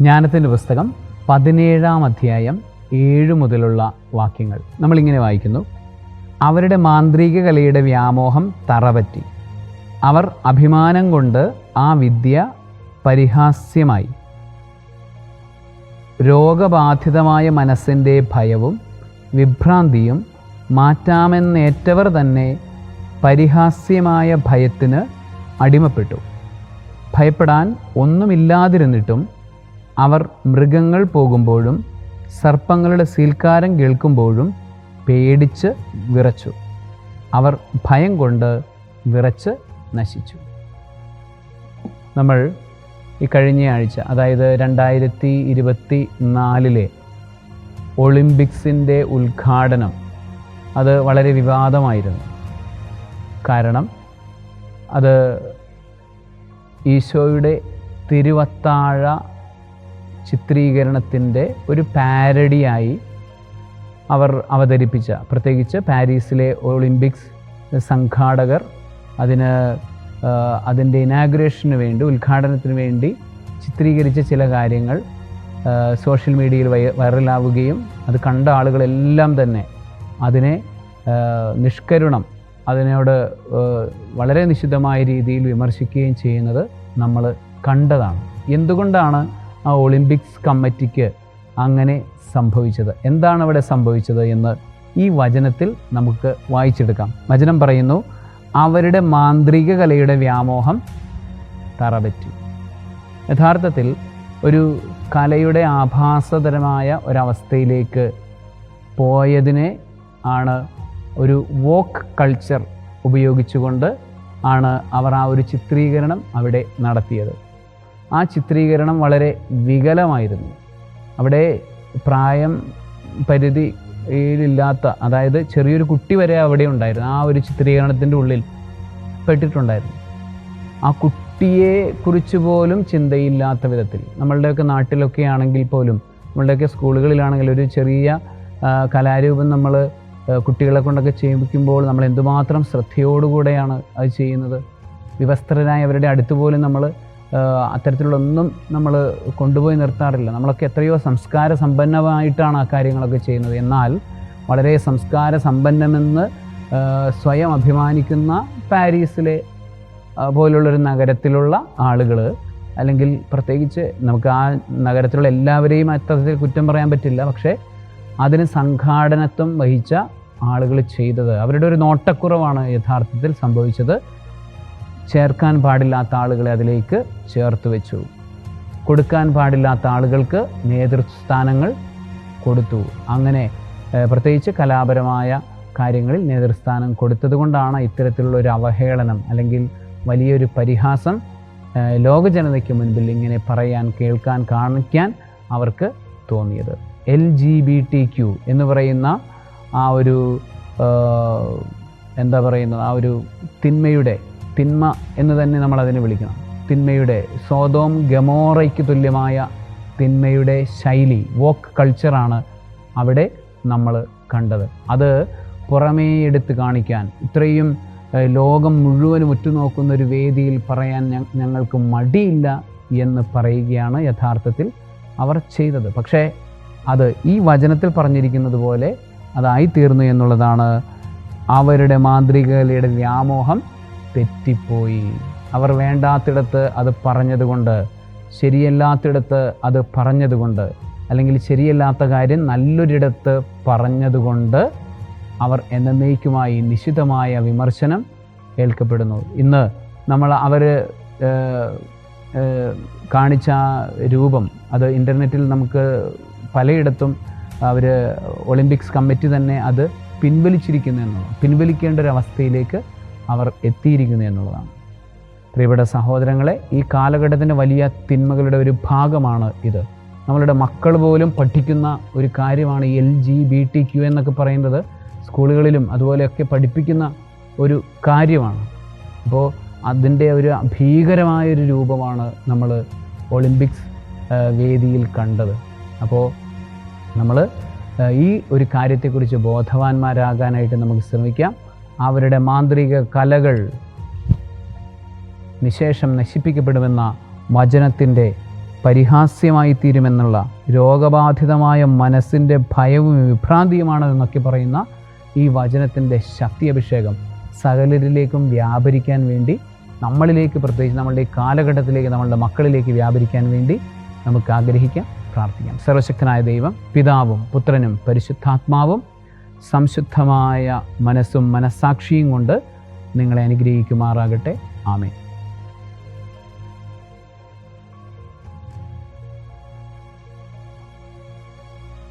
ജ്ഞാനത്തിന്റെ പുസ്തകം പതിനേഴാം അധ്യായം ഏഴ് മുതലുള്ള വാക്യങ്ങൾ. നമ്മളിങ്ങനെ വായിക്കുന്നു. അവരുടെ മാന്ത്രിക കലയുടെ വ്യാമോഹം തറപറ്റി. അവർ അഭിമാനം കൊണ്ട് ആ വിദ്യ പരിഹാസ്യമായി. രോഗബാധിതമായ മനസ്സിന്റെ ഭയവും വിഭ്രാന്തിയും മാറ്റാമെന്നേറ്റവർ തന്നെ പരിഹാസ്യമായ ഭയത്തിന് അടിമപ്പെട്ടു. ഭയപ്പെടാൻ ഒന്നുമില്ലാതിരുന്നിട്ടും അവർ മൃഗങ്ങൾ പോകുമ്പോഴും സർപ്പങ്ങളുടെ സീൽക്കാരം കേൾക്കുമ്പോഴും പേടിച്ച് വിറച്ചു. അവർ ഭയം കൊണ്ട് വിറച്ച് നശിച്ചു. നമ്മൾ ഈ കഴിഞ്ഞ ആഴ്ച അതായത് രണ്ടായിരത്തി ഇരുപത്തി നാലിലെ ഒളിമ്പിക്സിന്റെ ഉദ്ഘാടനം അത് വളരെ വിവാദമായിരുന്നു. കാരണം അത് ഈശോയുടെ തിരുവത്താഴ ചിത്രീകരണത്തിന്റെ ഒരു പാരഡിയായി അവർ അവതരിപ്പിച്ച. പ്രത്യേകിച്ച് പാരീസിലെ ഒളിമ്പിക്സ് സംഘാടകർ അതിന് അതിന്റെ ഇനാഗുറേഷന് വേണ്ടി ഉദ്ഘാടനത്തിന് വേണ്ടി ചിത്രീകരിച്ച ചില കാര്യങ്ങൾ സോഷ്യൽ മീഡിയയിൽ വൈറലാവുകയും അത് കണ്ട ആളുകളെല്ലാം തന്നെ അതിനെ നിഷ്കരുണം അതിനോട് വളരെ നിശിതമായ രീതിയിൽ വിമർശിക്കുകയും ചെയ്യുന്നത് നമ്മൾ കണ്ടതാണ്. എന്തുകൊണ്ടാണ് ആ ഒളിമ്പിക്സ് കമ്മിറ്റിക്ക് അങ്ങനെ സംഭവിച്ചത്. എന്താണ് അവിടെ സംഭവിച്ചത് എന്ന് ഈ വചനത്തിൽ നമുക്ക് വായിച്ചെടുക്കാം. വചനം പറയുന്നു അവരുടെ മാന്ത്രിക കലയുടെ വ്യാമോഹം തറപറ്റി. യഥാർത്ഥത്തിൽ ഒരു കലയുടെ ആഭാസതരമായ ഒരവസ്ഥയിലേക്ക് പോയതിനെ ആണ് ഒരു വോക്ക് കൾച്ചർ ഉപയോഗിച്ചുകൊണ്ട് ആണ് അവർ ആ ഒരു ചിത്രീകരണം അവിടെ നടത്തിയത്. ആ ചിത്രീകരണം വളരെ വികലമായിരുന്നു. അവിടെ പ്രായം പരിധിയിലില്ലാത്ത അതായത് ചെറിയൊരു കുട്ടി വരെ അവിടെ ഉണ്ടായിരുന്നു. ആ ഒരു ചിത്രീകരണത്തിന്റെ ഉള്ളിൽ പെട്ടിട്ടുണ്ടായിരുന്നു. ആ കുട്ടിയെ കുറിച്ച് പോലും ചിന്തയില്ലാത്ത വിധത്തിൽ നമ്മളുടെയൊക്കെ നാട്ടിലൊക്കെ ആണെങ്കിൽ പോലും നമ്മളുടെയൊക്കെ സ്കൂളുകളിലാണെങ്കിൽ ഒരു ചെറിയ കലാരൂപം നമ്മൾ കുട്ടികളെ കൊണ്ടൊക്കെ ചെയ്യിപ്പിക്കുമ്പോൾ നമ്മൾ എന്തുമാത്രം ശ്രദ്ധയോടുകൂടെയാണ് അത് ചെയ്യുന്നത്. വിവസ്ത്രരായ അവരുടെ അടുത്ത് പോലും നമ്മൾ അത്തരത്തിലുള്ളൊന്നും നമ്മൾ കൊണ്ടുപോയി നിർത്താറില്ല. നമ്മളൊക്കെ എത്രയോ സംസ്കാര സമ്പന്നമായിട്ടാണ് ആ കാര്യങ്ങളൊക്കെ ചെയ്യുന്നത്. എന്നാൽ വളരെ സംസ്കാര സമ്പന്നമെന്ന് സ്വയം അഭിമാനിക്കുന്ന പാരീസിലെ പോലുള്ളൊരു നഗരത്തിലുള്ള ആളുകൾ അല്ലെങ്കിൽ പ്രത്യേകിച്ച് നമുക്ക് ആ നഗരത്തിലുള്ള എല്ലാവരെയും അത്തരത്തിൽ കുറ്റം പറയാൻ പറ്റില്ല. പക്ഷേ അതിന് സംഘാടനത്വം വഹിച്ച ആളുകൾ ചെയ്തത് അവരുടെ ഒരു നോട്ടക്കുറവാണ് യഥാർത്ഥത്തിൽ സംഭവിച്ചത്. ചേർക്കാൻ പാടില്ലാത്ത ആളുകളെ അതിലേക്ക് ചേർത്ത് വെച്ചു. കൊടുക്കാൻ പാടില്ലാത്ത ആളുകൾക്ക് നേതൃസ്ഥാനങ്ങൾ കൊടുത്തു. അങ്ങനെ പ്രത്യേകിച്ച് കലാപരമായ കാര്യങ്ങളിൽ നേതൃസ്ഥാനം കൊടുത്തതുകൊണ്ടാണ് ഇത്തരത്തിലുള്ള ഒരു അവഹേളനം അല്ലെങ്കിൽ വലിയൊരു പരിഹാസം ലോക ജനതയ്ക്ക് മുൻപിൽ ഇങ്ങനെ പറയാൻ കേൾക്കാൻ കാണിക്കാൻ അവർക്ക് തോന്നിയത്. L G B T Q എന്ന് പറയുന്ന ആ ഒരു എന്താ പറയുന്നത്? ആ ഒരു തിന്മയുടെ തിന്മ എന്ന് തന്നെ നമ്മൾ അതിനെ വിളിക്കണം. തിന്മയുടെ സ്വതോം ഗമോറയ്ക്ക് തുല്യമായ തിന്മയുടെ ശൈലി വോക്ക് കൾച്ചറാണ് അവിടെ നമ്മൾ കണ്ടത്. അത് പുറമേ എടുത്ത് കാണിക്കാൻ ഇത്രയും ലോകം മുഴുവനും ഉറ്റുനോക്കുന്ന ഒരു വേദിയിൽ പറയാൻ ഞങ്ങൾക്ക് മടിയില്ല എന്ന് പറയുകയാണ് യഥാർത്ഥത്തിൽ അവർ ചെയ്തത്. പക്ഷേ അത് ഈ വചനത്തിൽ പറഞ്ഞിരിക്കുന്നത് പോലെ അതായിത്തീർന്നു എന്നുള്ളതാണ് അവരുടെ മാന്ത്രികതയുടെ വ്യാമോഹം. തെറ്റിപ്പോയി. അവർ വേണ്ടാത്തിടത്ത് അത് പറഞ്ഞതുകൊണ്ട് ശരിയല്ലാത്തിടത്ത് അത് പറഞ്ഞതുകൊണ്ട് അല്ലെങ്കിൽ ശരിയല്ലാത്ത കാര്യം നല്ലൊരിടത്ത് പറഞ്ഞതുകൊണ്ട് അവർ എന്നേക്കുമായി നിശിതമായ വിമർശനം കേൾക്കപ്പെടുന്നു ഇന്ന് നമ്മൾ അവർ കാണിച്ച രൂപം അത് ഇന്റർനെറ്റിൽ നമുക്ക് പലയിടത്തും അവർ ഒളിമ്പിക്സ് കമ്മിറ്റി തന്നെ അത് പിൻവലിച്ചിരിക്കുന്നു പിൻവലിക്കേണ്ട ഒരു അവസ്ഥയിലേക്ക് അവർ എത്തിയിരിക്കുന്നു എന്നുള്ളതാണ്. പ്രിയപ്പെട്ട സഹോദരങ്ങളെ ഈ കാലഘട്ടത്തിന്റെ വലിയ തിന്മകളുടെ ഒരു ഭാഗമാണ് ഇത്. നമ്മളുടെ മക്കൾ പോലും പഠിക്കുന്ന ഒരു കാര്യമാണ് L G B T Q എന്നൊക്കെ പറയുന്നത്. സ്കൂളുകളിലും അതുപോലെയൊക്കെ പഠിപ്പിക്കുന്ന ഒരു കാര്യമാണ്. അപ്പോൾ അതിന്റെ ഒരു ഭീകരമായൊരു രൂപമാണ് നമ്മൾ ഒളിമ്പിക്സ് വേദിയിൽ കണ്ടത്. അപ്പോൾ നമ്മൾ ഈ ഒരു കാര്യത്തെക്കുറിച്ച് ബോധവാന്മാരാകാനായിട്ട് നമുക്ക് ശ്രമിക്കാം. അവരുടെ മാന്ത്രിക കലകൾ നിശേഷം നശിപ്പിക്കപ്പെടുമെന്ന വചനത്തിന്റെ പരിഹാസ്യമായി തീരുമെന്നുള്ള രോഗബാധിതമായ മനസ്സിന്റെ ഭയവും വിഭ്രാന്തിയുമാണ് എന്നൊക്കെ പറയുന്ന ഈ വചനത്തിന്റെ ശക്തി അഭിഷേകം സകലരിലേക്കും വ്യാപരിക്കാൻ വേണ്ടി നമ്മളിലേക്ക് പ്രത്യേകിച്ച് നമ്മളുടെ കാലഘട്ടത്തിലേക്ക് നമ്മളുടെ മക്കളിലേക്ക് വ്യാപരിക്കാൻ വേണ്ടി നമുക്ക് ആഗ്രഹിക്കാം പ്രാർത്ഥിക്കാം. സർവശക്തനായ ദൈവം പിതാവും പുത്രനും പരിശുദ്ധാത്മാവും സംശുദ്ധമായ മനസ്സും മനസ്സാക്ഷിയും കൊണ്ട് നിങ്ങളെ അനുഗ്രഹിക്കുമാറാകട്ടെ. ആമേൻ.